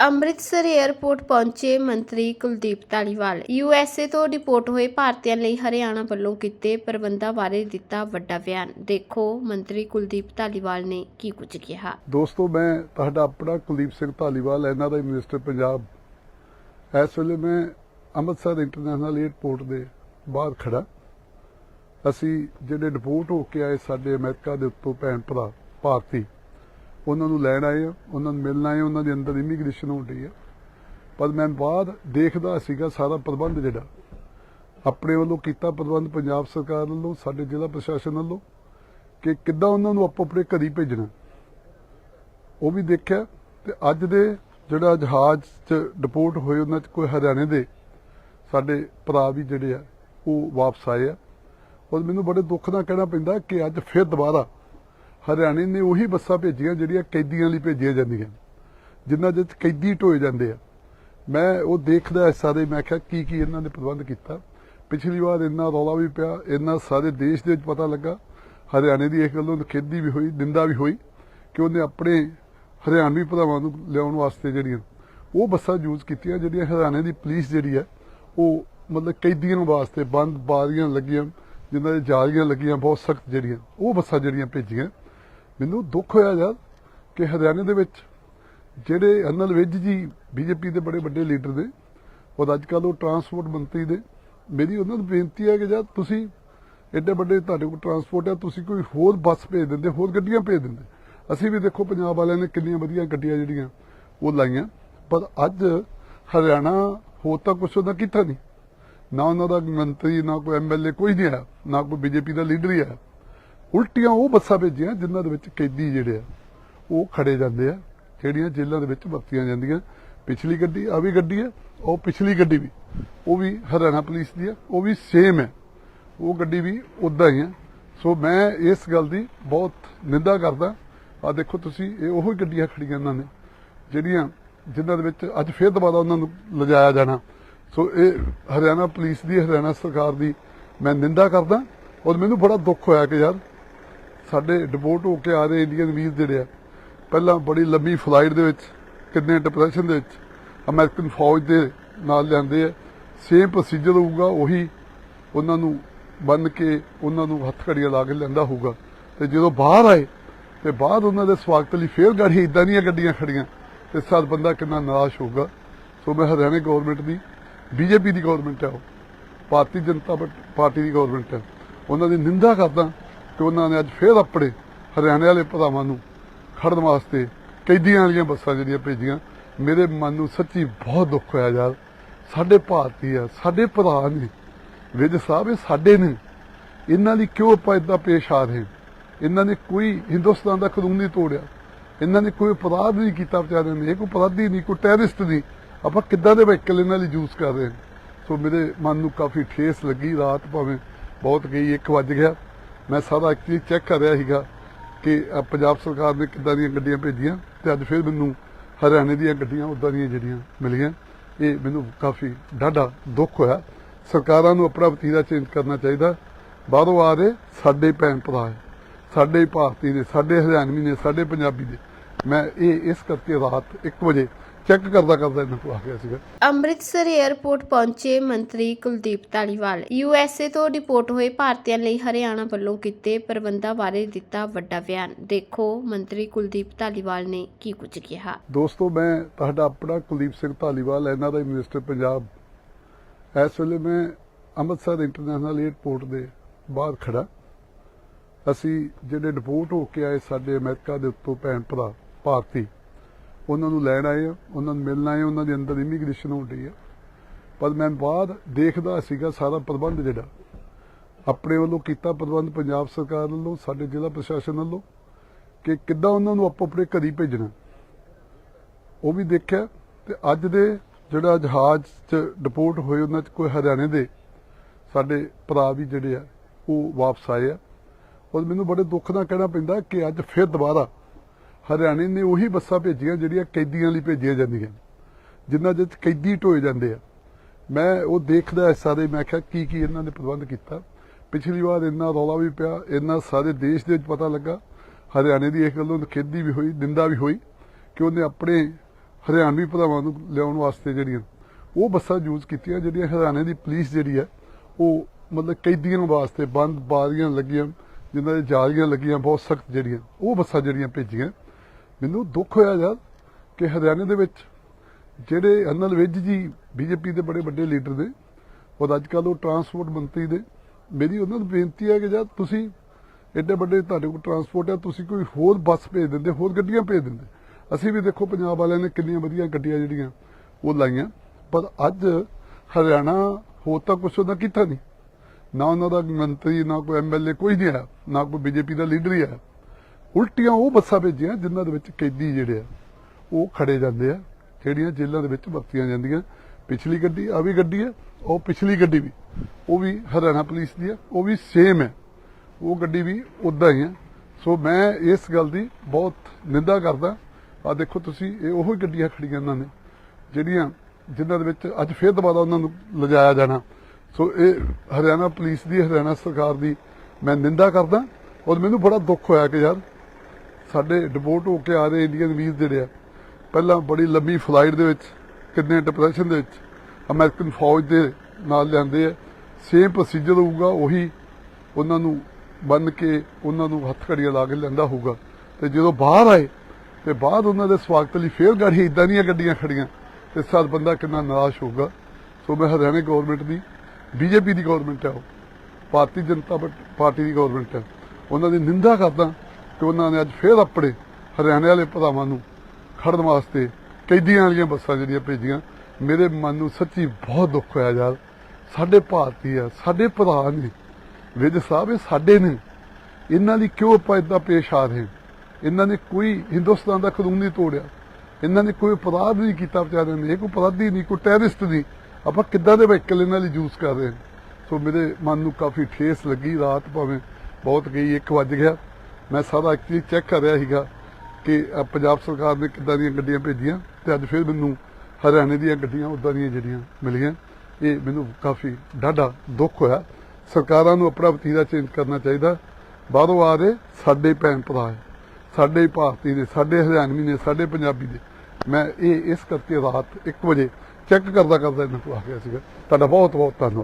Amritsar airport ਪਹੁੰਚੇ ਮੰਤਰੀ Kuldeep Dhaliwal. USA ਤੋਂ ਡਿਪੋਰਟ ਹੋਏ ਭਾਰਤੀਆਂ ਲਈ ਹਰਿਆਣਾ ਵੱਲੋਂ ਕੀਤੇ ਪ੍ਰਬੰਧਾਂ ਬਾਰੇ ਦਿੱਤਾ ਵੱਡਾ ਬਿਆਨ। ਦੇਖੋ ਮੰਤਰੀ ਕੁਲਦੀਪ ਧਾਲੀਵਾਲ ਨੇ ਕੀ ਕੁਝ ਕਿਹਾ। ਦੋਸਤੋ, ਮੈਂ ਤੁਹਾਡਾ ਆਪਣਾ ਕੁਲਦੀਪ ਸਿੰਘ ਧਾਲੀਵਾਲ, ਇਹਨਾਂ ਦਾ ਮਿਨਿਸਟਰ ਪੰਜਾਬ। ਇਸ ਵੇਲੇ ਮੈਂ ਅੰਮ੍ਰਿਤਸਰ ਇੰਟਰਨੈਸ਼ਨਲ 에ਅਰਪੋਰਟ ਦੇ ਬਾਹਰ ਖੜਾ ਅਸੀਂ ਜਿਹੜੇ ਡਿਪੋਰਟ ਹੋ ਕੇ ਆਏ ਸਾਡੇ ਅਮਰੀਕਾ ਦੇ ਉੱਤੋਂ ਭੈਣ ਭਰਾ ਭਾਰਤੀ ਉਹਨਾਂ ਨੂੰ ਲੈਣ ਆਏ ਆ, ਉਹਨਾਂ ਨੂੰ ਮਿਲਣ ਆਏ ਉਹਨਾਂ ਦੇ ਅੰਦਰ ਇਮੀਗ੍ਰੇਸ਼ਨ ਹੋ ਆ। ਪਰ ਮੈਂ ਬਾਅਦ ਦੇਖਦਾ ਸੀਗਾ ਸਾਰਾ ਪ੍ਰਬੰਧ ਜਿਹੜਾ, ਆਪਣੇ ਵੱਲੋਂ ਕੀਤਾ ਪ੍ਰਬੰਧ ਪੰਜਾਬ ਸਰਕਾਰ ਵੱਲੋਂ, ਸਾਡੇ ਜ਼ਿਲ੍ਹਾ ਪ੍ਰਸ਼ਾਸਨ ਵੱਲੋਂ, ਕਿ ਕਿੱਦਾਂ ਉਹਨਾਂ ਨੂੰ ਆਪੋ ਆਪਣੇ ਘਰੀ ਭੇਜਣਾ। ਉਹ ਵੀ ਦੇਖਿਆ ਤੇ ਅੱਜ ਦੇ ਜਿਹੜਾ ਜਹਾਜ਼ 'ਚ ਡਿਪੋਰਟ ਹੋਏ ਉਹਨਾਂ 'ਚ ਕੋਈ ਹਰਿਆਣੇ ਦੇ ਸਾਡੇ ਭਰਾ ਵੀ ਜਿਹੜੇ ਆ, ਉਹ ਵਾਪਸ ਆਏ ਆ। ਔਰ ਮੈਨੂੰ ਬੜੇ ਦੁੱਖ ਨਾਲ ਕਹਿਣਾ ਪੈਂਦਾ ਕਿ ਅੱਜ ਫਿਰ ਦੁਬਾਰਾ ਹਰਿਆਣੇ ਨੇ ਉਹੀ ਬੱਸਾਂ ਭੇਜੀਆਂ ਜਿਹੜੀਆਂ ਕੈਦੀਆਂ ਲਈ ਭੇਜੀਆਂ ਜਾਂਦੀਆਂ। ਜਿਨ੍ਹਾਂ ਦੇ ਕੈਦੀ ਢੋਏ ਜਾਂਦੇ ਆ। ਮੈਂ ਉਹ ਦੇਖਦਾ ਸਾਰੇ, ਮੈਂ ਕਿਹਾ ਕੀ ਕੀ ਇਹਨਾਂ ਨੇ ਪ੍ਰਬੰਧ ਕੀਤਾ। ਪਿਛਲੀ ਵਾਰ ਇੰਨਾ ਰੌਲਾ ਵੀ ਪਿਆ, ਇੰਨਾ ਸਾਰੇ ਦੇਸ਼ ਦੇ ਵਿੱਚ ਪਤਾ ਲੱਗਾ। ਹਰਿਆਣੇ ਦੀ ਇਸ ਗੱਲੋਂ ਖੇਦੀ ਵੀ ਹੋਈ, ਨਿੰਦਾ ਵੀ ਹੋਈ ਕਿ ਉਹਨੇ ਆਪਣੇ ਹਰਿਆਣਵੀ ਭਰਾਵਾਂ ਨੂੰ ਲਿਆਉਣ ਵਾਸਤੇ ਜਿਹੜੀਆਂ ਉਹ ਬੱਸਾਂ ਯੂਜ਼ ਕੀਤੀਆਂ, ਜਿਹੜੀਆਂ ਹਰਿਆਣੇ ਦੀ ਪੁਲਿਸ ਜਿਹੜੀ ਹੈ, ਉਹ ਮਤਲਬ ਕੈਦੀਆਂ ਵਾਸਤੇ ਬੰਦ ਬਾਰੀਆਂ ਲੱਗੀਆਂ, ਜਿਨ੍ਹਾਂ ਦੇ ਜਾਲੀਆਂ ਲੱਗੀਆਂ, ਬਹੁਤ ਸਖਤ ਜਿਹੜੀਆਂ ਉਹ ਬੱਸਾਂ ਜਿਹੜੀਆਂ ਭੇਜੀਆਂ। ਮੈਨੂੰ ਦੁੱਖ ਹੋਇਆ ਯਾਰ ਕਿ ਹਰਿਆਣੇ ਦੇ ਵਿੱਚ ਜਿਹੜੇ ਅਨਲ ਵਿਜ ਜੀ ਬੀਜੇਪੀ ਦੇ ਬੜੇ ਵੱਡੇ ਲੀਡਰ ਨੇ, ਔਰ ਅੱਜ ਕੱਲ੍ਹ ਉਹ ਟਰਾਂਸਪੋਰਟ ਮੰਤਰੀ ਦੇ ਮੇਰੀ ਉਹਨਾਂ ਨੂੰ ਬੇਨਤੀ ਹੈ ਕਿ ਜਦ ਤੁਸੀਂ ਐਡੇ ਵੱਡੇ ਤੁਹਾਡੇ ਕੋਲ ਟਰਾਂਸਪੋਰਟ ਹੈ, ਤੁਸੀਂ ਕੋਈ ਹੋਰ ਬੱਸ ਭੇਜ ਦਿੰਦੇ, ਹੋਰ ਗੱਡੀਆਂ ਭੇਜ ਦਿੰਦੇ। ਅਸੀਂ ਵੀ ਦੇਖੋ ਪੰਜਾਬ ਵਾਲਿਆਂ ਨੇ ਕਿੰਨੀਆਂ ਵਧੀਆ ਗੱਡੀਆਂ ਜਿਹੜੀਆਂ ਉਹ ਲਾਈਆਂ, ਪਰ ਅੱਜ ਹਰਿਆਣਾ ਹੋ ਤਾਂ ਕੁਛ ਉਹਦਾ ਕੀਤਾ ਨਹੀਂ। ਨਾ ਉਹਨਾਂ ਦਾ ਮੰਤਰੀ, ਨਾ ਕੋਈ ਐਮਐਲਏ ਕੋਈ ਨਹੀਂ ਆਇਆ, ਨਾ ਕੋਈ ਬੀਜੇਪੀ ਦਾ ਲੀਡਰ ਹੀ ਆਇਆ। ਉਲਟੀਆਂ ਉਹ ਬੱਸਾਂ ਭੇਜੀਆਂ ਜਿਨ੍ਹਾਂ ਦੇ ਵਿੱਚ ਕੈਦੀ ਜਿਹੜੇ ਆ, ਉਹ ਖੜੇ ਜਾਂਦੇ ਆ, ਜਿਹੜੀਆਂ ਜੇਲ੍ਹਾਂ ਦੇ ਵਿੱਚ ਵਰਤੀਆਂ ਜਾਂਦੀਆਂ। ਪਿਛਲੀ ਗੱਡੀ ਆ ਵੀ ਗੱਡੀ ਹੈ ਉਹ ਪਿਛਲੀ ਗੱਡੀ ਵੀ। ਉਹ ਵੀ ਹਰਿਆਣਾ ਪੁਲਿਸ ਦੀ ਆ, ਉਹ ਵੀ ਸੇਮ ਹੈ ਉਹ ਗੱਡੀ ਵੀ ਉਦਾਂ ਹੀ ਹੈ ਸੋ ਮੈਂ ਇਸ ਗੱਲ ਦੀ ਬਹੁਤ ਨਿੰਦਾ ਕਰਦਾ। ਆ ਦੇਖੋ ਤੁਸੀਂ, ਇਹ ਉਹੀ ਗੱਡੀਆਂ ਖੜੀਆਂ ਇਹਨਾਂ ਨੇ, ਜਿਹੜੀਆਂ ਜਿਨ੍ਹਾਂ ਦੇ ਵਿੱਚ ਅੱਜ ਫੇਰ ਦੁਬਾਰਾ ਉਹਨਾਂ ਨੂੰ ਲਿਜਾਇਆ ਜਾਣਾ। ਸੋ ਇਹ ਹਰਿਆਣਾ ਪੁਲਿਸ ਦੀ, ਹਰਿਆਣਾ ਸਰਕਾਰ ਦੀ ਮੈਂ ਨਿੰਦਾ ਕਰਦਾ ਔਰ ਮੈਨੂੰ ਬੜਾ ਦੁੱਖ ਹੋਇਆ ਕਿ ਯਾਰ ਸਾਡੇ ਡਿਪੋਰਟ ਹੋ ਕੇ ਆ ਰਹੇ ਇੰਡੀਅਨ ਵੀਰ ਜਿਹੜੇ ਆ, ਪਹਿਲਾਂ ਬੜੀ ਲੰਬੀ ਫਲਾਈਟ ਦੇ ਵਿੱਚ, ਕਿੰਨੇ ਡਿਪਰੈਸ਼ਨ ਦੇ ਵਿੱਚ ਅਮਰੀਕਨ ਫੌਜ ਦੇ ਨਾਲ ਲਿਆਂਦੇ ਆ ਸੇਮ ਪ੍ਰੋਸੀਜਰ ਹੋਊਗਾ, ਉਹੀ ਉਹਨਾਂ ਨੂੰ ਬੰਨ ਕੇ ਉਹਨਾਂ ਨੂੰ ਹੱਥ ਘੜੀਆਂ ਲਾ ਕੇ ਲੈਂਦਾ ਹੋਊਗਾ। ਤੇ ਜਦੋਂ ਬਾਹਰ ਆਏ, ਤੇ ਬਾਅਦ ਉਹਨਾਂ ਦੇ ਸਵਾਗਤ ਲਈ ਫੇਰ ਗਾੜੀ ਇਦਾਂ ਦੀਆਂ ਗੱਡੀਆਂ ਖੜੀਆਂ, ਤੇ ਸਾਡ ਬੰਦਾ ਕਿੰਨਾ ਨਿਰਾਸ਼ ਹੋਊਗਾ। ਸੋ ਮੈਂ ਹਰਿਆਣਾ ਗਵਰਨਮੈਂਟ ਦੀ ਬੀਜੇਪੀ ਦੀ ਗਵਰਨਮੈਂਟ ਹੈ ਉਹ, ਭਾਰਤੀ ਜਨਤਾ ਪਾਰਟੀ ਦੀ ਗਵਰਨਮੈਂਟ ਹੈ ਉਹਨਾਂ ਦੀ ਨਿੰਦਾ ਕਰਦਾ ਕਿ ਉਹਨਾਂ ਨੇ ਅੱਜ ਫੇਰ ਆਪਣੇ ਹਰਿਆਣੇ ਵਾਲੇ ਭਰਾਵਾਂ ਨੂੰ ਖੜਨ ਵਾਸਤੇ ਕੈਦੀਆਂ ਵਾਲੀਆਂ ਬੱਸਾਂ ਜਿਹੜੀਆਂ ਭੇਜੀਆਂ। ਮੇਰੇ ਮਨ ਨੂੰ ਸੱਚੀ ਬਹੁਤ ਦੁੱਖ ਹੋਇਆ ਯਾਰ। ਸਾਡੇ ਭਾਰਤੀ ਆ, ਸਾਡੇ ਭਰਾ ਨੇ, ਵਿਜ ਸਾਹਿਬ ਇਹ ਸਾਡੇ ਨੇ। ਇਹਨਾਂ ਦੀ ਕਿਉਂ ਆਪਾਂ ਇਦਾਂ ਪੇਸ਼ ਆ ਰਹੇ? ਹਾਂ? ਇਹਨਾਂ ਨੇ ਕੋਈ ਹਿੰਦੁਸਤਾਨ ਦਾ ਕਾਨੂੰਨ ਨਹੀਂ ਤੋੜਿਆ। ਇਹਨਾਂ ਨੇ ਕੋਈ ਅਪਰਾਧ ਨਹੀਂ ਕੀਤਾ ਵਿਚਾਰਿਆਂ ਨੇ। ਕੋਈ ਅਪਰਾਧੀ ਨਹੀਂ, ਕੋਈ ਟੈਰਰਿਸਟ ਨਹੀਂ। ਆਪਾਂ ਕਿੱਦਾਂ ਦੇ ਵਹੀਕਲ ਇਹਨਾਂ ਲਈ ਯੂਜ਼ ਕਰ ਰਹੇ? ਸੋ ਮੇਰੇ ਮਨ ਨੂੰ ਕਾਫੀ ਠੇਸ ਲੱਗੀ। ਰਾਤ ਭਾਵੇਂ ਬਹੁਤ ਗਈ 1 ਵਜ ਗਿਆ। ਮੈਂ ਸਾਰਾ ਐਕਚੁਅਲੀ ਚੈੱਕ ਕਰ ਰਿਹਾ ਸੀਗਾ ਕਿ ਪੰਜਾਬ ਸਰਕਾਰ ਨੇ ਕਿੱਦਾਂ ਦੀਆਂ ਗੱਡੀਆਂ ਭੇਜੀਆਂ ਤੇ ਅੱਜ ਫਿਰ ਮੈਨੂੰ ਹਰਿਆਣੇ ਦੀਆਂ ਗੱਡੀਆਂ, ਉਦਾਂ ਦੀਆਂ ਜਿਹੜੀਆਂ ਮਿਲੀਆਂ, ਇਹ ਮੈਨੂੰ ਕਾਫੀ ਡਾਢਾ ਦੁੱਖ ਹੋਇਆ। ਸਰਕਾਰਾਂ ਨੂੰ ਆਪਣਾ ਵਤੀਰਾ ਚੇਂਜ ਕਰਨਾ ਚਾਹੀਦਾ। ਬਾਹਰੋਂ ਆ ਰਹੇ ਸਾਡੇ ਭੈਣ ਭਰਾ ਸਾਡੇ ਭਾਰਤੀ ਨੇ, ਸਾਡੇ ਹਰਿਆਣਵੀ ਨੇ, ਸਾਡੇ ਪੰਜਾਬੀ ਨੇ। ਮੈਂ ਇਹ ਇਸ ਕਰਕੇ ਰਾਤ 1 ਵਜੇ ਚੈੱਕ ਕਰਦਾ ਕਰਦਾ ਇਹਨਾਂ ਕੋਲ ਆ ਗਿਆ ਸੀਗਾ। ਅੰਮ੍ਰਿਤਸਰ ਏਅਰਪੋਰਟ ਪਹੁੰਚੇ ਮੰਤਰੀ ਕੁਲਦੀਪ ਧਾਲੀਵਾਲ। ਯੂਐਸਏ ਤੋਂ ਡਿਪੋਰਟ ਹੋਏ ਭਾਰਤੀਆਂ ਲਈ ਹਰਿਆਣਾ ਵੱਲੋਂ ਕੀਤੇ ਪ੍ਰਬੰਧਾਂ ਬਾਰੇ ਦਿੱਤਾ ਵੱਡਾ ਬਿਆਨ। ਦੇਖੋ ਮੰਤਰੀ ਕੁਲਦੀਪ ਧਾਲੀਵਾਲ ਨੇ ਕੀ ਕੁਝ ਕਿਹਾ। ਦੋਸਤੋ ਮੈਂ ਤੁਹਾਡਾ ਆਪਣਾ ਕੁਲਦੀਪ ਸਿੰਘ ਧਾਲੀਵਾਲ ਇਹਨਾਂ ਦਾ ਮਿਨਿਸਟਰ ਪੰਜਾਬ। ਇਸ ਵੇਲੇ ਮੈਂ ਅੰਮ੍ਰਿਤਸਰ ਇੰਟਰਨੈਸ਼ਨਲ 에ਅਰਪੋਰਟ ਦੇ ਬਾਹਰ ਖੜਾ ਅਸੀਂ ਜਿਹੜੇ ਡਿਪੋਰਟ ਹੋ ਕੇ ਆਏ ਸਾਡੇ ਅਮਰੀਕਾ ਦੇ ਉੱਤੋਂ ਭੈਣ ਭਰਾ ਭਾਰਤੀ ਉਹਨਾਂ ਨੂੰ ਲੈਣ ਆਏ ਆ, ਉਹਨਾਂ ਨੂੰ ਮਿਲਣ ਆਏ ਉਹਨਾਂ ਦੇ ਅੰਦਰ ਇਮੀਗ੍ਰੇਸ਼ਨ ਹੋ ਰਹੀ ਆ। ਪਰ ਮੈਂ ਬਾਅਦ ਦੇਖਦਾ ਸੀਗਾ ਸਾਰਾ ਪ੍ਰਬੰਧ ਜਿਹੜਾ, ਆਪਣੇ ਵੱਲੋਂ ਕੀਤਾ ਪ੍ਰਬੰਧ ਪੰਜਾਬ ਸਰਕਾਰ ਵੱਲੋਂ, ਸਾਡੇ ਜ਼ਿਲ੍ਹਾ ਪ੍ਰਸ਼ਾਸਨ ਵੱਲੋਂ, ਕਿ ਕਿੱਦਾਂ ਉਹਨਾਂ ਨੂੰ ਆਪੋ ਆਪਣੇ ਘਰੀ ਭੇਜਣਾ। ਉਹ ਵੀ ਦੇਖਿਆ ਤੇ ਅੱਜ ਦੇ ਜਿਹੜਾ ਜਹਾਜ਼ 'ਚ ਡਿਪੋਰਟ ਹੋਏ ਉਹਨਾਂ 'ਚ ਕੋਈ ਹਰਿਆਣੇ ਦੇ ਸਾਡੇ ਭਰਾ ਵੀ ਜਿਹੜੇ ਆ, ਉਹ ਵਾਪਸ ਆਏ ਆ। ਔਰ ਮੈਨੂੰ ਬੜੇ ਦੁੱਖ ਨਾਲ ਕਹਿਣਾ ਪੈਂਦਾ ਕਿ ਅੱਜ ਫਿਰ ਦੁਬਾਰਾ ਹਰਿਆਣੇ ਨੇ ਉਹੀ ਬੱਸਾਂ ਭੇਜੀਆਂ ਜਿਹੜੀਆਂ ਕੈਦੀਆਂ ਲਈ ਭੇਜੀਆਂ ਜਾਂਦੀਆਂ। ਜਿਨ੍ਹਾਂ ਦੇ ਕੈਦੀ ਢੋਏ ਜਾਂਦੇ ਆ। ਮੈਂ ਉਹ ਦੇਖਦਾ ਸਾਰੇ, ਮੈਂ ਕਿਹਾ ਕੀ ਕੀ ਇਹਨਾਂ ਨੇ ਪ੍ਰਬੰਧ ਕੀਤਾ। ਪਿਛਲੀ ਵਾਰ ਇੰਨਾ ਰੌਲਾ ਵੀ ਪਿਆ, ਇੰਨਾ ਸਾਰੇ ਦੇਸ਼ ਦੇ ਵਿੱਚ ਪਤਾ ਲੱਗਾ। ਹਰਿਆਣੇ ਦੀ ਇਸ ਗੱਲੋਂ ਖੇਦੀ ਵੀ ਹੋਈ, ਨਿੰਦਾ ਵੀ ਹੋਈ ਕਿ ਉਹਨੇ ਆਪਣੇ ਹਰਿਆਣਵੀ ਭਰਾਵਾਂ ਨੂੰ ਲਿਆਉਣ ਵਾਸਤੇ ਜਿਹੜੀਆਂ ਉਹ ਬੱਸਾਂ ਯੂਜ਼ ਕੀਤੀਆਂ, ਜਿਹੜੀਆਂ ਹਰਿਆਣੇ ਦੀ ਪੁਲਿਸ ਜਿਹੜੀ ਹੈ, ਉਹ ਮਤਲਬ ਕੈਦੀਆਂ ਵਾਸਤੇ ਬੰਦ ਬਾਰੀਆਂ ਲੱਗੀਆਂ, ਜਿਨ੍ਹਾਂ ਦੇ ਜਾਲੀਆਂ ਲੱਗੀਆਂ, ਬਹੁਤ ਸਖਤ ਜਿਹੜੀਆਂ ਉਹ ਬੱਸਾਂ ਜਿਹੜੀਆਂ ਭੇਜੀਆਂ। ਮੈਨੂੰ ਦੁੱਖ ਹੋਇਆ ਯਾਰ ਕਿ ਹਰਿਆਣੇ ਦੇ ਵਿੱਚ ਜਿਹੜੇ ਅਨਲ ਵਿਜ ਜੀ, ਬੀਜੇਪੀ ਦੇ ਬੜੇ ਵੱਡੇ ਲੀਡਰ ਨੇ, ਔਰ ਅੱਜ ਕੱਲ੍ਹ ਉਹ ਟਰਾਂਸਪੋਰਟ ਮੰਤਰੀ ਨੇ, ਮੇਰੀ ਉਹਨਾਂ ਨੂੰ ਬੇਨਤੀ ਹੈ ਕਿ ਜਦ ਤੁਸੀਂ ਐਡੇ ਵੱਡੇ ਤੁਹਾਡੇ ਕੋਲ ਟਰਾਂਸਪੋਰਟ ਹੈ ਤੁਸੀਂ ਕੋਈ ਹੋਰ ਬੱਸ ਭੇਜ ਦਿੰਦੇ, ਹੋਰ ਗੱਡੀਆਂ ਭੇਜ ਦਿੰਦੇ। ਅਸੀਂ ਵੀ ਦੇਖੋ ਪੰਜਾਬ ਵਾਲਿਆਂ ਨੇ ਕਿੰਨੀਆਂ ਵਧੀਆ ਗੱਡੀਆਂ ਜਿਹੜੀਆਂ ਉਹ ਲਾਈਆਂ, ਪਰ ਅੱਜ ਹਰਿਆਣਾ ਹੋ ਤਾਂ ਕੁਛ ਉਹਨਾਂ ਕੀਤਾ ਨਹੀਂ। ਨਾ ਉਹਨਾਂ ਦਾ ਮੰਤਰੀ, ਨਾ ਕੋਈ ਐਮਐਲਏ ਕੋਈ ਨਹੀਂ ਆਇਆ, ਨਾ ਕੋਈ ਬੀਜੇਪੀ ਦਾ ਲੀਡਰ ਹੀ ਆਇਆ। ਉਲਟੀਆਂ ਉਹ ਬੱਸਾਂ ਭੇਜੀਆਂ ਜਿਨ੍ਹਾਂ ਦੇ ਵਿੱਚ ਕੈਦੀ ਜਿਹੜੇ ਆ, ਉਹ ਖੜੇ ਜਾਂਦੇ ਆ, ਜਿਹੜੀਆਂ ਜੇਲ੍ਹਾਂ ਦੇ ਵਿੱਚ ਵਰਤੀਆਂ ਜਾਂਦੀਆਂ। ਪਿਛਲੀ ਗੱਡੀ ਆ ਵੀ ਗੱਡੀ ਹੈ ਉਹ ਪਿਛਲੀ ਗੱਡੀ ਵੀ। ਉਹ ਵੀ ਹਰਿਆਣਾ ਪੁਲਿਸ ਦੀ ਹੈ ਉਹ ਵੀ ਸੇਮ ਹੈ ਉਹ ਗੱਡੀ ਵੀ ਉਦਾਂ ਹੀ ਹੈ ਸੋ ਮੈਂ ਇਸ ਗੱਲ ਦੀ ਬਹੁਤ ਨਿੰਦਾ ਕਰਦਾ। ਆ ਦੇਖੋ ਤੁਸੀਂ, ਇਹ ਉਹੋ ਹੀ ਗੱਡੀਆਂ ਖੜੀਆਂ ਇਹਨਾਂ ਨੇ, ਜਿਹੜੀਆਂ ਜਿਨ੍ਹਾਂ ਦੇ ਵਿੱਚ ਅੱਜ ਫੇਰ ਦੁਬਾਰਾ ਉਹਨਾਂ ਨੂੰ ਲਿਜਾਇਆ ਜਾਣਾ। ਸੋ ਇਹ ਹਰਿਆਣਾ ਪੁਲਿਸ ਦੀ, ਹਰਿਆਣਾ ਸਰਕਾਰ ਦੀ ਮੈਂ ਨਿੰਦਾ ਕਰਦਾ ਔਰ ਮੈਨੂੰ ਬੜਾ ਦੁੱਖ ਹੋਇਆ ਕਿ ਯਾਰ ਸਾਡੇ ਡਿਪੋਰਟ ਹੋ ਕੇ ਆ ਰਹੇ ਇੰਡੀਅਨ ਵੀਰ ਜਿਹੜੇ ਆ, ਪਹਿਲਾਂ ਬੜੀ ਲੰਬੀ ਫਲਾਈਟ ਦੇ ਵਿੱਚ, ਕਿੰਨੇ ਡਿਪਰੈਸ਼ਨ ਦੇ ਵਿੱਚ ਅਮਰੀਕਨ ਫੌਜ ਦੇ ਨਾਲ ਲਿਆਂਦੇ ਆ ਸੇਮ ਪ੍ਰੋਸੀਜਰ ਹੋਊਗਾ, ਉਹੀ ਉਹਨਾਂ ਨੂੰ ਬੰਨ ਕੇ ਉਹਨਾਂ ਨੂੰ ਹੱਥ ਘੜੀਆਂ ਲਾ ਕੇ ਲੈਂਦਾ ਹੋਊਗਾ। ਤੇ ਜਦੋਂ ਬਾਹਰ ਆਏ, ਤੇ ਬਾਅਦ ਉਹਨਾਂ ਦੇ ਸਵਾਗਤ ਲਈ ਫੇਰ ਗਾੜੀ ਇਦਾਂ ਦੀਆਂ ਗੱਡੀਆਂ ਖੜੀਆਂ, ਤੇ ਸਾਲ ਬੰਦਾ ਕਿੰਨਾ ਨਿਰਾਸ਼ ਹੋਊਗਾ। ਸੋ ਮੈਂ ਹਰਿਆਣਾ ਗਵਰਨਮੈਂਟ ਦੀ ਬੀਜੇਪੀ ਦੀ ਗਵਰਨਮੈਂਟ ਹੈ ਉਹ, ਭਾਰਤੀ ਜਨਤਾ ਪਾਰਟੀ ਦੀ ਗਵਰਨਮੈਂਟ ਹੈ ਉਹਨਾਂ ਦੀ ਨਿੰਦਾ ਕਰਦਾ ਕਿ ਉਹਨਾਂ ਨੇ ਅੱਜ ਫੇਰ ਆਪਣੇ ਹਰਿਆਣੇ ਵਾਲੇ ਭਰਾਵਾਂ ਨੂੰ ਖੜਨ ਵਾਸਤੇ ਕੈਦੀਆਂ ਵਾਲੀਆਂ ਬੱਸਾਂ ਜਿਹੜੀਆਂ ਭੇਜੀਆਂ। ਮੇਰੇ ਮਨ ਨੂੰ ਸੱਚੀ ਬਹੁਤ ਦੁੱਖ ਹੋਇਆ ਯਾਰ। ਸਾਡੇ ਭਾਰਤੀ ਆ, ਸਾਡੇ ਭਰਾ ਨੇ, ਵਿਜ ਸਾਹਿਬ ਇਹ ਸਾਡੇ ਨੇ। ਇਹਨਾਂ ਦੀ ਕਿਉਂ ਆਪਾਂ ਇਦਾਂ ਪੇਸ਼ ਆ ਰਹੇ ਹਾਂ? ਇਹਨਾਂ ਨੇ ਕੋਈ ਹਿੰਦੁਸਤਾਨ ਦਾ ਕਾਨੂੰਨ ਨਹੀਂ ਤੋੜਿਆ। ਇਹਨਾਂ ਨੇ ਕੋਈ ਅਪਰਾਧ ਨਹੀਂ ਕੀਤਾ ਵਿਚਾਰਿਆਂ ਨੇ, ਕੋਈ ਅਪਰਾਧੀ ਨਹੀਂ, ਕੋਈ ਟੈਰਰਿਸਟ ਨਹੀਂ। ਆਪਾਂ ਕਿੱਦਾਂ ਦੇ ਵਹੀਕਲ ਇਹਨਾਂ ਲਈ ਯੂਜ਼ ਕਰ ਰਹੇ ਸੋ ਮੇਰੇ ਮਨ ਨੂੰ ਕਾਫੀ ਠੇਸ ਲੱਗੀ, ਰਾਤ ਭਾਵੇਂ ਬਹੁਤ ਗਈ 1 ਵਜ ਗਿਆ। ਮੈਂ ਸਾਰਾ ਐਕਚੁਅਲੀ ਚੈੱਕ ਕਰ ਰਿਹਾ ਸੀਗਾ ਕਿ ਪੰਜਾਬ ਸਰਕਾਰ ਨੇ ਕਿੱਦਾਂ ਦੀਆਂ ਗੱਡੀਆਂ ਭੇਜੀਆਂ ਤੇ ਅੱਜ ਫਿਰ ਮੈਨੂੰ ਹਰਿਆਣੇ ਦੀਆਂ ਗੱਡੀਆਂ, ਉਦਾਂ ਦੀਆਂ ਜਿਹੜੀਆਂ ਮਿਲੀਆਂ, ਇਹ ਮੈਨੂੰ ਕਾਫੀ ਡਾਢਾ ਦੁੱਖ ਹੋਇਆ। ਸਰਕਾਰਾਂ ਨੂੰ ਆਪਣਾ ਵਤੀਰਾ ਚੇਂਜ ਕਰਨਾ ਚਾਹੀਦਾ। ਬਾਹਰੋਂ ਆ ਰਹੇ ਸਾਡੇ ਭੈਣ ਭਰਾ ਹੈ, ਸਾਡੇ ਭਾਰਤੀ ਦੇ ਸਾਡੇ ਹਰਿਆਣਵੀ ਨੇ, ਸਾਡੇ ਪੰਜਾਬੀ ਨੇ। ਮੈਂ ਇਹ ਇਸ ਕਰਕੇ ਰਾਤ 1 ਵਜੇ ਚੈੱਕ ਕਰਦਾ ਕਰਦਾ ਇਹਨਾਂ ਕੋਲ ਆ ਗਿਆ ਸੀਗਾ। ਤੁਹਾਡਾ ਬਹੁਤ ਬਹੁਤ ਧੰਨਵਾਦ।